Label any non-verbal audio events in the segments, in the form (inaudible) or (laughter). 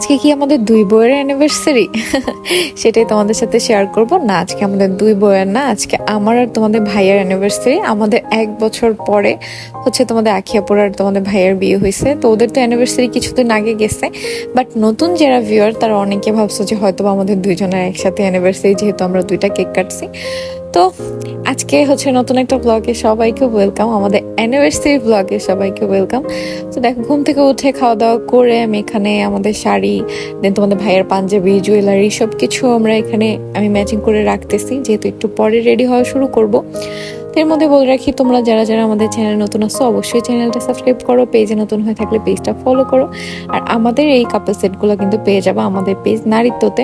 আজকে কি আমাদের দুই বইয়ের অ্যানিভার্সারি (laughs) সেটাই তোমাদের সাথে শেয়ার করব। না, আজকে আমাদের দুই বইয়ের না, আজকে আমার আর তোমাদের ভাইয়ের অ্যানিভার্সারি আমাদের এক বছর পরে হচ্ছে তোমাদের আখিয়াপুর আর তোমাদের ভাইয়ের বিয়ে হয়েছে। তো ওদের তো অ্যানিভার্সারি কিছুদিন আগে গেছে। বাট নতুন যারা ভিউয়ার তারা অনেকে ভাবছ যে হয়তো আমাদের দুইজনের একসাথে অ্যানিভার্সারি যেহেতু আমরা দুইটা কেক কাটছি। তো আজকে হচ্ছে নতুন একটা ব্লগে সবাইকে ওয়েলকাম আমাদের অ্যানিভার্সারি ব্লগে সবাইকে ওয়েলকাম তো দেখো, ঘুম থেকে উঠে খাওয়া দাওয়া করে আমি এখানে আমাদের শাড়ি দেন তোমাদের ভাইয়ের পাঞ্জাবি জুয়েলারি সব কিছু আমরা এখানে আমি ম্যাচিং করে রাখতেছি, যেহেতু একটু পরে রেডি হওয়া শুরু করব। এর মধ্যে বলে রাখি, তোমরা যারা যারা আমাদের চ্যানেল নতুন আসছো অবশ্যই চ্যানেলটা সাবস্ক্রাইব করো পেজে নতুন হয়ে থাকলে পেজটা ফলো করো। আর আমাদের এই কাপল সেটগুলো কিন্তু পেয়ে যাবে আমাদের পেজ নারীত্বতে।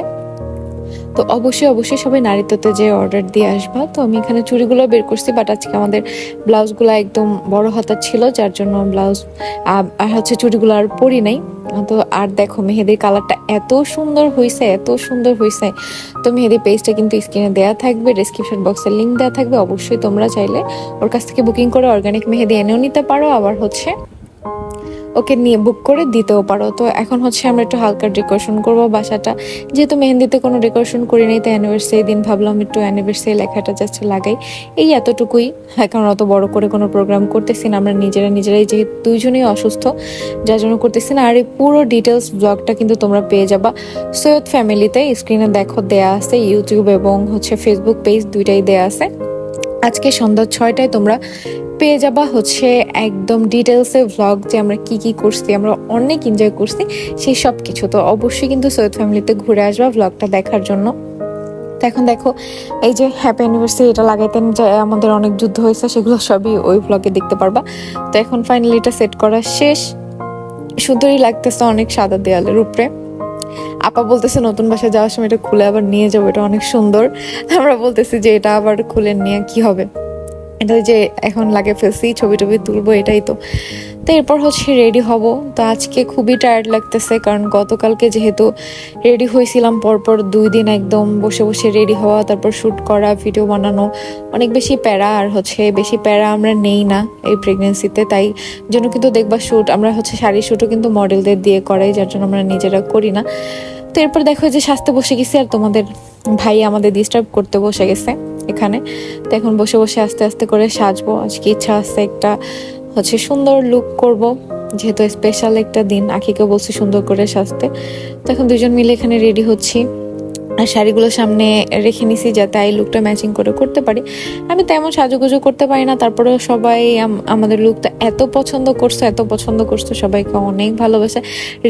তো অবশ্যই অবশ্যই সবাই নারীত্বতে যে অর্ডার দিয়ে আসবা, তো আমি এখানে চুড়িগুলো বের করছি বাট আজকে আমাদের ব্লাউজগুলো একদম বড় হাতা ছিল, যার জন্য ব্লাউজ আর হচ্ছে চুড়িগুলো আর পরি নাই। তো আর দেখো, মেহেদির কালারটা এত সুন্দর হয়েছে এত সুন্দর হয়েছে তো মেহেদি পেজটা কিন্তু স্ক্রিনে দেওয়া থাকবে ডিসক্রিপশন বক্সের লিঙ্ক দেওয়া থাকবে, অবশ্যই তোমরা চাইলে ওর কাছ থেকে বুকিং করে অর্গানিক মেহেদি এনেও নিতে পারো। আবার হচ্ছে ওকে নিয়ে বুক করে দিতেও পারো। তো এখন হচ্ছে আমরা একটু হালকা ডেকোরেশন করব বাসাটা। যেহেতু মেহেন্দিতে কোনো ডেকোরেশন করি নাই তো অ্যানিভার্সারি দিন ভাবলাম একটু অ্যানিভার্সারি লেখাটা জাস্ট লাগাই। এই এতটুকুই। এখন অত বড় করে কোনো প্রোগ্রাম করতেছি না, আমরা নিজেরা নিজেরাই যেহেতু দুইজনেই অসুস্থ, যার জন্য করতেছি না। আর এই পুরো ডিটেলস ব্লগটা কিন্তু তোমরা পেয়ে যাবা। সৈয়দ ফ্যামিলিতে স্ক্রিনে দেখো দেয়া আছে ইউটিউব এবং হচ্ছে ফেসবুক পেজ দুইটাই দেয়া আছে। আজকে সন্ধ্যা ছয়টায় তোমরা পেয়ে যাবা হচ্ছে একদম ডিটেলসে ভ্লগ যে আমরা কি কি করছি, আমরা অনেক এনজয় করছি সেই সব কিছু তো অবশ্যই কিন্তু সৈয়দ ফ্যামিলিতে ঘুরে আসবা ভ্লগটা দেখার জন্য। এখন দেখো, এই যে হ্যাপি অ্যানিভার্সারি এটা লাগাইতেন যে আমাদের অনেক যুদ্ধ হয়েছে, সেগুলো সবই ওই ব্লগে দেখতে পারবা। তো এখন ফাইনালি এটা সেট করা শেষ। সুন্দরই লাগতেছে অনেক সাদা দেয়ালের উপরে। আপা বলতেছে, নতুন বাসায় যাওয়ার সময় এটা খুলে আবার নিয়ে যাব, এটা অনেক সুন্দর। আমরা বলতেছি যে, এটা আবার খুলে নিয়ে কি হবে? এটা যে এখন লাগে ফেলছি, ছবি টবি তুলবো, এটাই তো। তো এরপর হচ্ছে রেডি হব। তো আজকে খুবই টায়ার্ড লাগতেছে, কারণ গতকালকে যেহেতু রেডি হয়েছিলাম, পরপর দুই দিন একদম বসে বসে রেডি হওয়া, তারপর শ্যুট করা ভিডিও বানানো, অনেক বেশি প্যারা আর হচ্ছে বেশি প্যারা আমরা নেই না এই প্রেগনেন্সিতে তাই জন্য কিন্তু দেখবা শ্যুট আমরা হচ্ছে শাড়ি শ্যুটও কিন্তু মডেলদের দিয়ে করাই, যার জন্য আমরা নিজেরা করি না। তো এরপর দেখো যে সাজতে বসে গেছি আর তোমাদের ভাই আমাদের ডিস্টার্ব করতে বসে গেছে এখানে। তো এখন বসে বসে আস্তে আস্তে করে সাজবো। আজকে ইচ্ছা আছে একটা হচ্ছে সুন্দর লুক করব, যেহেতু স্পেশাল একটা দিন। আখিকে বলছি সুন্দর করে সাজতে। তো এখন দুজন মিলে এখানে রেডি হচ্ছি। শাড়িগুলো সামনে রেখে নিছি যাতে আই লুকটা ম্যাচিং করে করতে পারি। আমি তেমন সাজুগুজু করতে পারি না তারপরে সবাই আমাদের লুকটা এত পছন্দ করছ, এত পছন্দ করছ, সবাইকে অনেক ভালোবাসে।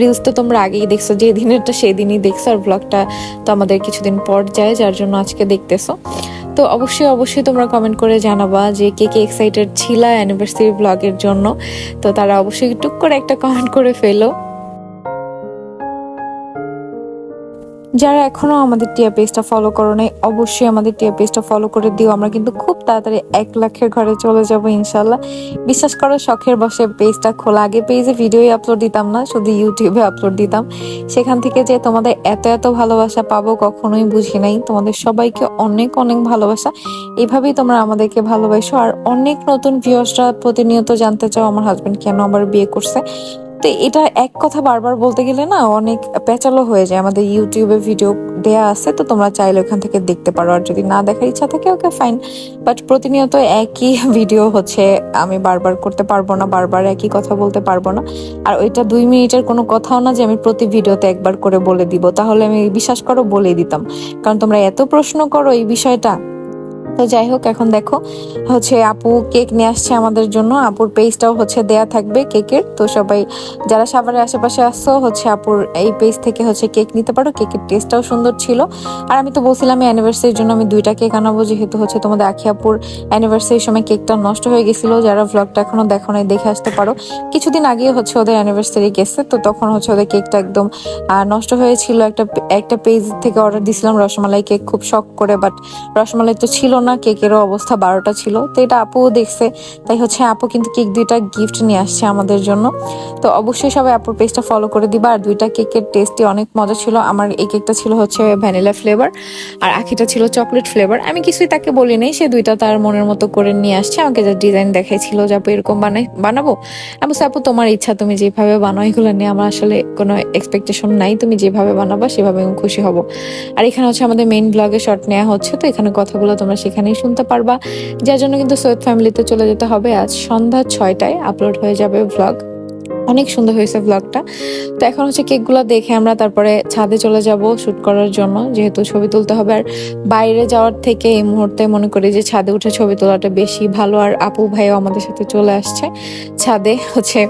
রিলস তো তোমরা আগেই দেখছ যে দিনেরটা সেই দিনই দেখছ, আর ব্লগটা তো আমাদের কিছুদিন পর যায়, যার জন্য আজকে দেখতেছো। তো অবশ্যই অবশ্যই তোমরা কমেন্ট করে জানাবা যে কে কে এক্সাইটেড ছিলা অ্যানিভার্সারি ব্লগের জন্য। তো তারা অবশ্যই টুক করে একটা কমেন্ট করে ফেলো। যারা এখনও আমাদের টিয়া পেজটা ফলো করো নাই, অবশ্যই আমাদের টিয়া পেজটা ফলো করে দিও। আমরা কিন্তু খুব তাড়াতাড়ি এক লাখের ঘরে চলে যাব ইনশাল্লাহ বিশ্বাস করো, শখের বসে পেজটা খোলা। আগে পেজে ভিডিওই আপলোড দিতাম না, শুধু ইউটিউবে আপলোড দিতাম। সেখান থেকে যে তোমাদের এত এত ভালোবাসা পাবো কখনোই বুঝি নাই। তোমাদের সবাইকে অনেক অনেক ভালোবাসা। এইভাবেই তোমরা আমাদেরকে ভালোবাসো। আর অনেক নতুন ভিউয়ার্সরা প্রতিনিয়ত জানতে চাও, আমার হাজব্যান্ড কেন আবার বিয়ে করছে? তো এটা এক কথা বারবার বলতে গেলে না অনেক প্যাচালো হয়ে যায়। আমাদের ইউটিউবে ভিডিও দেয়া আছে, তো তোমরা চাইলে ওখান থেকে দেখতে পারো। আর যদি না দেখার ইচ্ছা থাকে ওকে ফাইন বাট প্রতিনিয়ত একই ভিডিও হচ্ছে, আমি বারবার করতে পারব না, বারবার একই কথা বলতে পারব না। আর ওইটা দুই মিনিটের কোনো কথাও না যে আমি প্রতি ভিডিওতে একবার করে বলে দিব। তাহলে আমি বিশ্বাস করো বলেই দিতাম। কারণ তোমরা এত প্রশ্ন করো এই বিষয়টা তো যাই হোক, এখন দেখো, হচ্ছে আপু কেক নিয়ে আসছে আমাদের জন্য। আপুর পেজটাও হচ্ছে দেয়া থাকবে কেকের। তো সবাই, যারা সাভারের আশেপাশে আসছো হচ্ছে আপুর এই পেজ থেকে হচ্ছে কেক নিতে পারো। কেকের টেস্টটাও সুন্দর ছিল। আর আমি তো বলছিলাম অ্যানিভার্সারির জন্য আমি দুইটা কেক আনাবো। যেহেতু হচ্ছে তোমাদের আখি আপুর অ্যানিভার্সারির সময় কেকটা নষ্ট হয়ে গেছিল। যারা ভ্লগটা এখনও দেখো নাই, দেখে আসতে পারো। কিছুদিন আগে হচ্ছে ওদের অ্যানিভার্সারি গেছে। তো তখন হচ্ছে ওদের কেকটা একদম নষ্ট হয়েছিল। একটা একটা পেজ থেকে অর্ডার দিছিলাম। রসমালাই কেক খুব শখ করে বাট রসমালাই তো ছিল না। না কেকেরও অবস্থা বারোটা ছিল। তো এটা আপুও দেখছে। তাই হচ্ছে আপু কিন্তু কেক দুইটা গিফট নিয়ে আসছে আমাদের জন্য। তো অবশ্যই সবাই আপুর পেজটা ফলো করে দিবা। আর দুইটা কেকের টেস্টই অনেক মজা ছিল। আমার এই কেকটা ছিল হচ্ছে ভ্যানিলা ফ্লেভার আর আখিটা ছিল চকলেট ফ্লেভার আমি কিছুই তাকে বলি নাই সে দুইটা তার মনের মতো করে নিয়ে আসছে। আমাকে যা ডিজাইন দেখাইছিল যে আপু এরকম বানাই, বানাবো। আমি আপু, তোমার ইচ্ছা, তুমি যেভাবে বানাও, এগুলো নিয়ে আমার আসলে কোনো এক্সপেকটেশন নাই। তুমি যেভাবে বানাবা, সেভাবে আমি খুশি হব। আর এখানে হচ্ছে আমাদের মেইন ব্লগে শর্ট নেওয়া হচ্ছে। তো এখানে কথাগুলো তোমরা সেখানেই শুনতে পারবা। যার জন্য কিন্তু সৈয়দ ফ্যামিলিতে চলে যেতে হবে। আজ সন্ধ্যা ছয়টায় আপলোড হয়ে যাবে ব্লগ অনেক সুন্দর হয়েছে ব্লগটা তো এখন হচ্ছে কেকগুলো দেখে আমরা তারপরে ছাদে চলে যাব শুট করার জন্য, যেহেতু ছবি তুলতে হবে। আর বাইরে যাওয়ার থেকে এই মুহূর্তে মনে করি যে ছাদে উঠে ছবি তোলাটা বেশি ভালো। আর আপু ভাইও আমাদের সাথে চলে আসছে। ছাদে হচ্ছে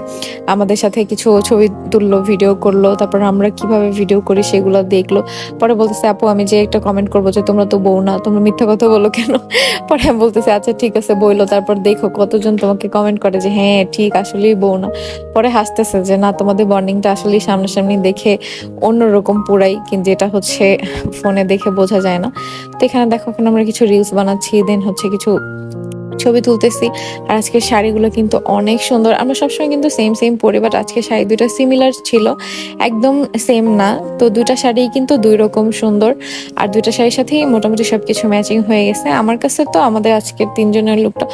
আমাদের সাথে কিছু ছবি তুললো ভিডিও করল, তারপর আমরা কীভাবে ভিডিও করি সেগুলো দেখল। পরে বলতেছে, আপু, আমি যে একটা কমেন্ট করব যে তোমরা তো বউ না, তোমরা মিথ্যা কথা বলো কেন? পরে আমি বলতেছে আচ্ছা ঠিক আছে, বইলো, তারপর দেখো কতজন তোমাকে কমেন্ট করে যে হ্যাঁ ঠিক, আসলেই বউ না। পরে হাসতেছে যে, না, তোমাদের বন্ডিংটা আসলে সামনাসামনি দেখে অন্যরকম পুরাই, কিন্তু এটা হচ্ছে ফোনে দেখে বোঝা যায় না। তো এখানে দেখো, এখন আমরা কিছু রিলস বানাচ্ছি দেন হচ্ছে কিছু ছবি তুলতেছি। আর আজকের শাড়িগুলো কিন্তু অনেক সুন্দর। আমরা সবসময় কিন্তু সেম সেম পরি বাট আজকে শাড়ি দুইটা সিমিলার ছিল। একদম সেম না। তো দুইটা শাড়ি কিন্তু দুই রকম সুন্দর। আর দুইটা শাড়ির সাথেই মোটামুটি সবকিছু ম্যাচিং হয়ে গেছে। আমার কাছে তো আমাদের আজকের তিনজনের লুকটা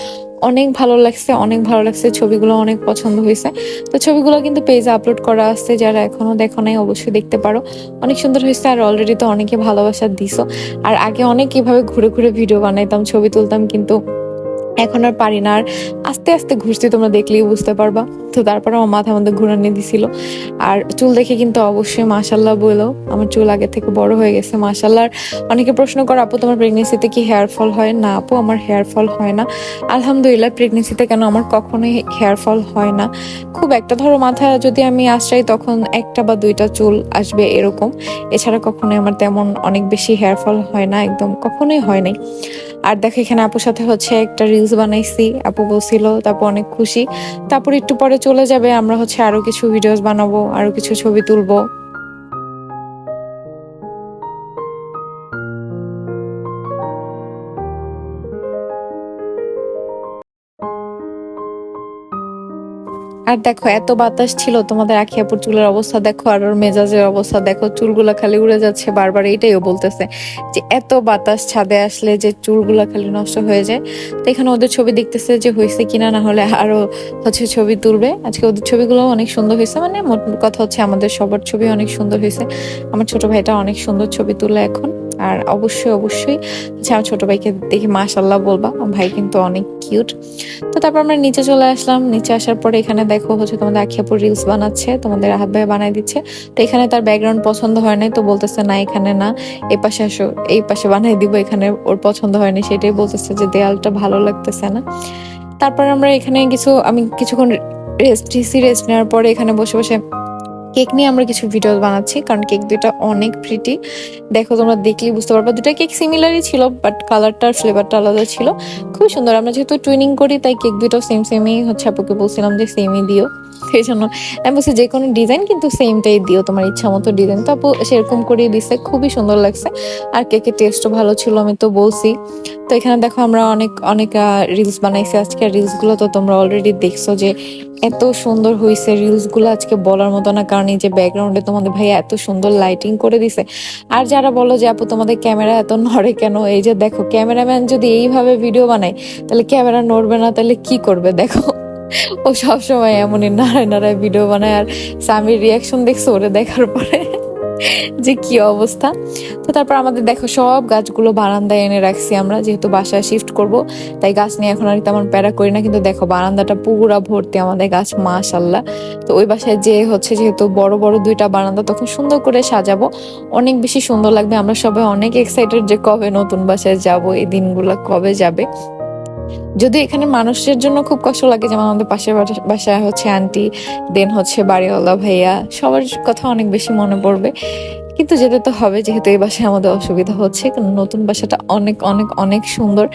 অনেক ভালো লাগছে, অনেক ভালো লাগছে, ছবিগুলো অনেক পছন্দ হয়েছে। তো ছবিগুলো কিন্তু পেজে আপলোড করা আছে, যারা এখনও দেখো নাই অবশ্যই দেখতে পারো। অনেক সুন্দর হয়েছে আর অলরেডি তো অনেকে ভালোবাসা দিছো। আর আগে অনেক এভাবে ঘুরে ঘুরে ভিডিও বানাইতাম, ছবি তুলতাম, কিন্তু এখন আর পারি না, আর আস্তে আস্তে ঘুরতে তোমরা দেখলেই বুঝতে পারবা। তো তারপরে আমার মাথা মধ্যে ঘুরানি দিছিল। আর চুল দেখে কিন্তু অবশ্যই মাসাল্লাহ বলো, আমার চুল আগে থেকে বড় হয়ে গেছে মাসাল্লাহ অনেকে প্রশ্ন করে, আপু, তোমার প্রেগনেন্সিতে কি হেয়ার ফল হয়? না, আপু, আমার হেয়ার ফল হয় না। আলহামদুলিল্লাহ প্রেগনেন্সিতে কেন আমার কখনোই হেয়ার ফল হয় না। খুব একটা ধরো মাথা যদি আমি আশ্রাই তখন একটা বা দুইটা চুল আসবে এরকম। এছাড়া কখনোই আমার তেমন অনেক বেশি হেয়ার ফল হয় না, একদম কখনোই হয় নাই। আর দেখো, এখানে আপুর সাথে হচ্ছে একটা রিলস বানাইছি। আপু বলছিল, তারপর অনেক খুশি। তারপর একটু পরে চলে যাবে, আমরা হচ্ছে আরও কিছু ভিডিওস বানাবো, আরও কিছু ছবি তুলবো। আর দেখো, এত বাতাস ছিল তোমাদের আখিয়াপুর চুলের অবস্থা, দেখো, আর ওর মেজাজের অবস্থা, দেখো, চুলগুলা খালি উড়ে যাচ্ছে, বারবার এইটাইও বলতেছে যে এত বাতাস ছাদে আসলে যে চুলগুলা খালি নষ্ট হয়ে যায়। তো এখানে ওদের ছবি দেখতেছে যে হয়েছে কিনা, না হলে আরও হচ্ছে ছবি তুলবে। আজকে ওদের ছবিগুলো অনেক সুন্দর হয়েছে মানে মোট কথা হচ্ছে আমাদের সবার ছবি অনেক সুন্দর হয়েছে। আমার ছোট ভাইটা অনেক সুন্দর ছবি তুলে এখন। আর অবশ্যই অবশ্যই। হচ্ছে আমার ছোট ভাইকে দেখে মাশাল্লাহ বলবা ভাই কিন্তু অনেক কিউট। তো তারপর আমরা নিচে চলে আসলাম। নিচে আসার পরে এখানে দেখো হচ্ছে তোমাদের আখিয়াপুর রিলস বানাচ্ছে, তোমাদের হাত ভাই বানাই দিচ্ছে। তো এখানে তার ব্যাকগ্রাউন্ড পছন্দ হয় নাই, তো বলতেছে, না, এখানে না, এই পাশে আসো, এই পাশে বানাই দিব, এখানে ওর পছন্দ হয়নি সেটাই বলতেছে যে দেয়ালটা ভালো লাগতেছে না। তারপর আমরা এখানে কিছু, আমি কিছুক্ষণ রেস্ট দিয়েছি রেস্ট নেওয়ার পরে এখানে বসে বসে কেক নিয়ে আমরা কিছু ভিডিও বানাচ্ছি, কারণ কেক দুটা অনেক প্রিটি দেখো, তোমরা দেখলেই বুঝতে পারবা দুটা কেক সিমিলারই ছিল বাট কালারটা আর ফ্লেভারটা আলাদা ছিল। খুব সুন্দর, আমরা যেহেতু টুইনিং করি, তাই কেক দুটো সেম সেমই হচ্ছে। আপুকে বলছিলাম যে সেমই দিও সেই জন্য আমি বলছি যে কোনো ডিজাইন কিন্তু সেমটাই দিও, তোমার ইচ্ছা মতো ডিজাইন তো আপু সেরকম করেই দিছে, খুবই সুন্দর লাগছে। আর কেকের টেস্টও ভালো ছিল, আমি তো বলছি। তো এখানে দেখো, আমরা অনেক অনেক রিলস বানাইছি আজকে রিলসগুলো। তো তোমরা অলরেডি দেখছ যে এত সুন্দর হয়েছে রিলসগুলো, আজকে বলার মতো না, কারণ এই যে ব্যাকগ্রাউন্ডে তোমাদের ভাই এত সুন্দর লাইটিং করে দিছে। আর যারা বলো যে, আপু, তোমাদের ক্যামেরা এত নড়ে কেন? এই যে দেখো ক্যামেরাম্যান যদি এইভাবে ভিডিও বানায়, তাহলে ক্যামেরা নড়বে না, তাহলে কি করবে? দেখো, ও সবসময় এমনই নাড়ায় নাড়ায় ভিডিও বানায়, আর স্বামীর রিয়াকশন দেখছ ওরে দেখার পরে। যে কি অবস্থা। তো তারপর আমাদের দেখো সব গাছগুলো বারান্দায় এনে রাখছি আমরা, যেহেতু বাসায় শিফট করব, তাই গাছ নিয়ে এখন আর তেমন প্যারা করি না। কিন্তু দেখো বারান্দাটা পুরা ভর্তি আমাদের গাছ মাশাল্লাহ তো ওই বাসায় যে হচ্ছে যেহেতু বড় বড় দুইটা বারান্দা, তখন সুন্দর করে সাজাবো। অনেক বেশি সুন্দর লাগবে। আমরা সবাই অনেক এক্সাইটেড যে কবে নতুন বাসায় যাব, এই দিনগুলো কবে যাবে। যদি এখানে মানুষের জন্য খুব কষ্ট লাগে, যেমন আমাদের পাশের বাসায় হচ্ছে আন্টি দেন হচ্ছে বাড়িওয়ালা ভাইয়া, সবার কথা অনেক বেশি মনে পড়বে। কিন্তু যেতে তো হবে, যেহেতু এই বাসায় আমাদের অসুবিধা হচ্ছে। কারণ নতুন বাসাটা অনেক অনেক অনেক সুন্দর।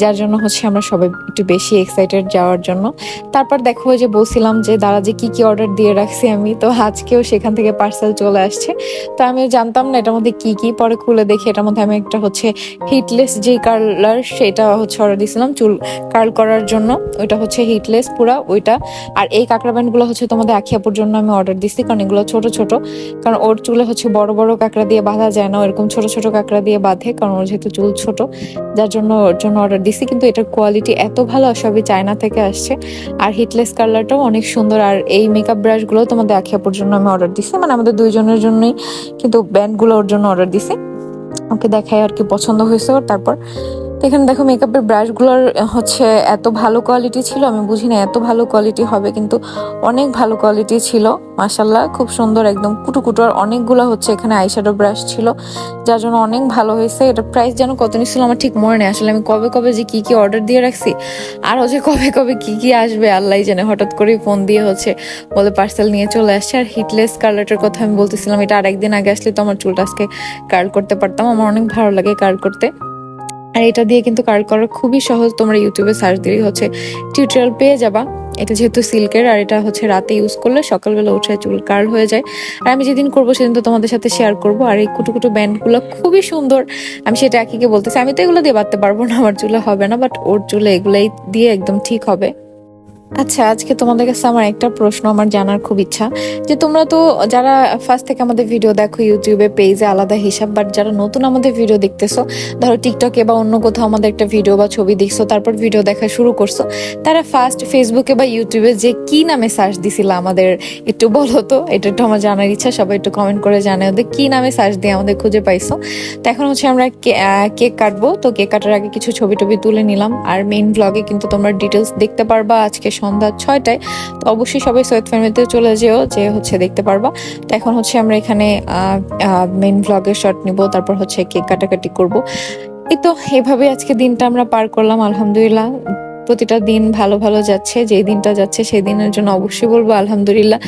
যার জন্য হচ্ছে আমরা সবাই একটু বেশি এক্সাইটেড যাওয়ার জন্য। তারপর দেখো যে বলছিলাম যে, দাদা যে কি কি অর্ডার দিয়ে রাখছি আমি, তো আজকেও সেখান থেকে পার্সেল চলে আসছে। তো আমিও জানতাম না এটার মধ্যে কি কি, পরে খুলে দেখি। এটার মধ্যে আমি একটা হচ্ছে হিটলেস যে কালার সেটা হচ্ছে অর্ডার দিয়েছিলাম চুল কার্ল করার জন্য। ওইটা হচ্ছে হিটলেস পুরা, ওইটা। আর এই কাঁকড়া ব্যান্ডগুলো হচ্ছে তোমাদের আখিয়াপুর জন্য আমি অর্ডার দিচ্ছি কারণ এগুলো ছোট ছোট। কারণ ওর চুলে হচ্ছে বড় বড় কাঁকড়া দিয়ে বাঁধা যায় না ওরকম ছোট ছোট কাঁকড়া দিয়ে বাঁধে, কারণ ওর যেহেতু চুল ছোট, যার জন্য ওর জন্য অর্ডার দিছি, কিন্তু এটার কোয়ালিটি এত ভালো সবই চায়না থেকে আসছে। আর হিটলেস কালারটাও অনেক সুন্দর, আর এই মেকআপ ব্রাশগুলো তোমাদের আখিয়াপুর জন্য আমি অর্ডার দিছি মানে আমাদের দুইজনের জন্যই কিন্তু ব্যান্ডগুলো ওর জন্য অর্ডার দিছি। ওকে দেখাই আর কি পছন্দ হয়েছে তারপর এখানে দেখো মেকআপের ব্রাশগুলোর হচ্ছে এত ভালো কোয়ালিটি ছিল, আমি বুঝি না, এত ভালো কোয়ালিটি হবে কিন্তু অনেক ভালো কোয়ালিটি ছিল মাসাল্লাহ খুব সুন্দর একদম কুটু কুটু আর অনেকগুলো হচ্ছে এখানে আইশ্যাডো ব্রাশ ছিল, যার জন্য অনেক ভালো হয়েছে এটা প্রাইস যেন কত নিচ্ছিল আমার ঠিক মনে নেই, আসলে আমি কবে কবে যে কি কি অর্ডার দিয়ে রাখছি, আর হচ্ছে কবে কবে কি কি আসবে, আল্লাহ জানে, হঠাৎ করে ফোন দিয়ে হচ্ছে বলে পার্সেল নিয়ে চলে আসছে, আর হিটলেস কালারটার কথা আমি বলতেছিলাম, এটা আর একদিন আগে আসলে তো আমার চুলটা আজকে কার্ল করতে পারতাম, আমার অনেক ভালো লাগে কার্ল করতে। আর এটা দিয়ে কিন্তু কার্ড করা খুবই সহজ তোমরা ইউটিউবে সার্চ দিলেই হচ্ছে। টিউটোরিয়াল পেয়ে যাবা। এটা যেহেতু সিল্কের আর এটা হচ্ছে রাতে ইউজ করলে সকালবেলা উঠে চুল কার্ল হয়ে যায়। আর আমি যেদিন করব সেদিন তো তোমাদের সাথে শেয়ার করব। আর এই কুটু কুটু ব্যান্ডগুলো খুবই সুন্দর। আমি সেটা একইকে বলতেছি, আমি তো এগুলো দিয়ে বাড়তে পারব না, আমার চুলে হবে না বাট ওর চুলে এগুলাই দিয়ে একদম ঠিক হবে। আচ্ছা আজকে তোমাদের কাছে আমার একটা প্রশ্ন, আমার জানার খুব ইচ্ছা যে তোমরা তো যারা ফার্স্ট থেকে আমাদের ভিডিও দেখো ইউটিউবে পেজে আলাদা হিসাব বাট যারা নতুন আমাদের ভিডিও দেখতেছো, ধরো টিকটকে বা অন্য কোথাও আমাদের একটা ভিডিও বা ছবি দেখছ, তারপর ভিডিও দেখা শুরু করছ, তারা ফার্স্ট ফেসবুকে বা ইউটিউবে যে কি নামে সার্চ দিছিল আমাদের? একটু বলো তো, এটা একটু আমার জানার ইচ্ছা, সবাই একটু কমেন্ট করে জানাই ওদের কি নামে সার্চ দিয়ে আমাদের খুঁজে পাইছো। তো এখন হচ্ছে আমরা কেক কাটবো, তো কেক কাটার আগে কিছু ছবি টবি তুলে নিলাম, আর মেইন ব্লগে কিন্তু তোমরা ডিটেলস দেখতে পারবা আজকে সন্ধ্যা ছয়টায়, তো অবশ্যই সবাই সৈয়দ ফ্যামিলিতে চলে যেও যে হচ্ছে দেখতে পারবা। তো এখন হচ্ছে আমরা এখানে মেন ব্লগের শট নিব, তারপর হচ্ছে কেক কাটাকাটি করব। এই তো এভাবে আজকে দিনটা আমরা পার করলাম, আলহামদুলিল্লাহ। প্রতিটা দিন ভালো ভালো যাচ্ছে, যেই দিনটা যাচ্ছে সেই দিনের জন্য অবশ্যই বলব আলহামদুলিল্লাহ।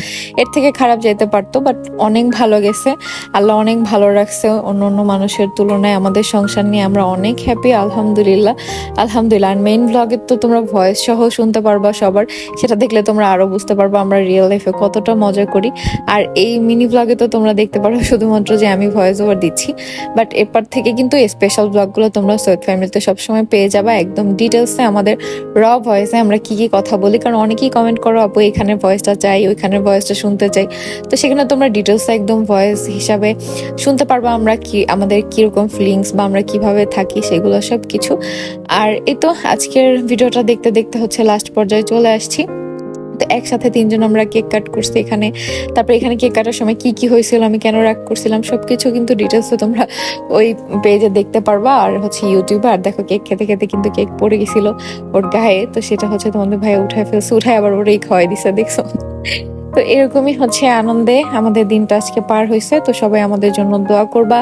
এর থেকে খারাপ যেতে পারতো বাট অনেক ভালো গেছে। আল্লাহ অনেক ভালো রাখছে, অন্য অন্য মানুষের তুলনায় আমাদের সংসার নিয়ে আমরা অনেক হ্যাপি আলহামদুলিল্লাহ। আলহামদুলিল্লাহ, আর মেইন ব্লগের তো তোমরা ভয়েস সহ শুনতে পারবা সবার, সেটা দেখলে তোমরা আরও বুঝতে পারবা আমরা রিয়েল লাইফে কতটা মজা করি। আর এই মিনি ব্লগে তো তোমরা দেখতে পারো শুধুমাত্র যে আমি ভয়েস ওভার দিচ্ছি বাট এরপর থেকে কিন্তু স্পেশাল ব্লগগুলো তোমরা সৈয়দ ফ্যামিলিতে সবসময় পেয়ে যাবা। একদম ডিটেলসে আমাদের র ভয়েসে আমরা কি কি কথা বলি? কারণ অনেকেই কমেন্ট করো, আপু, এখানের ভয়েসটা চাই, ওইখানের ভয়েসটা শুনতে চাই। তো সেখানে তোমরা ডিটেলসটা একদম ভয়েস হিসাবে শুনতে পারবা আমরা কি, আমাদের কীরকম ফিলিংস বা আমরা কীভাবে থাকি, সেগুলো সব কিছু আর এই তো আজকের ভিডিওটা দেখতে দেখতে হচ্ছে লাস্ট পর্যায়ে চলে আসছি। তো একসাথে তিনজন আমরা কেক কাট করছি এখানে। তারপরে এখানে কেক কাটার সময় কি কি হয়েছিল, আমি কেন রাগ করছিলাম, সবকিছু কিন্তু ডিটেলস তো তোমরা ওই পেজে দেখতে পারবা। আর হচ্ছে ইউটিউবে আর দেখো কেক খেতে খেতে কিন্তু কেক পড়ে গেছিল ওর গায়ে। তো সেটা হচ্ছে তোমাদের ভাই উঠায় ফেলছে, উঠায় আবার ওরেই খাওয়াই দিছে, দেখছ? তো এরকমই হচ্ছে আনন্দে আমাদের দিনটা আজকে পার হয়েছে। তো সবাই আমাদের জন্য দোয়া করবা।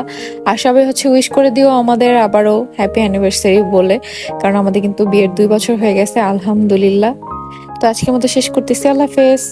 আর সবাই হচ্ছে উইশ করে দিও আমাদের আবারও হ্যাপি অ্যানিভার্সারি বলে। কারণ আমাদের কিন্তু বিয়ের দুই বছর হয়ে গেছে, আলহামদুলিল্লাহ। তো আজকের মতো শেষ করতেছি। আল্লাহ হাফেজ।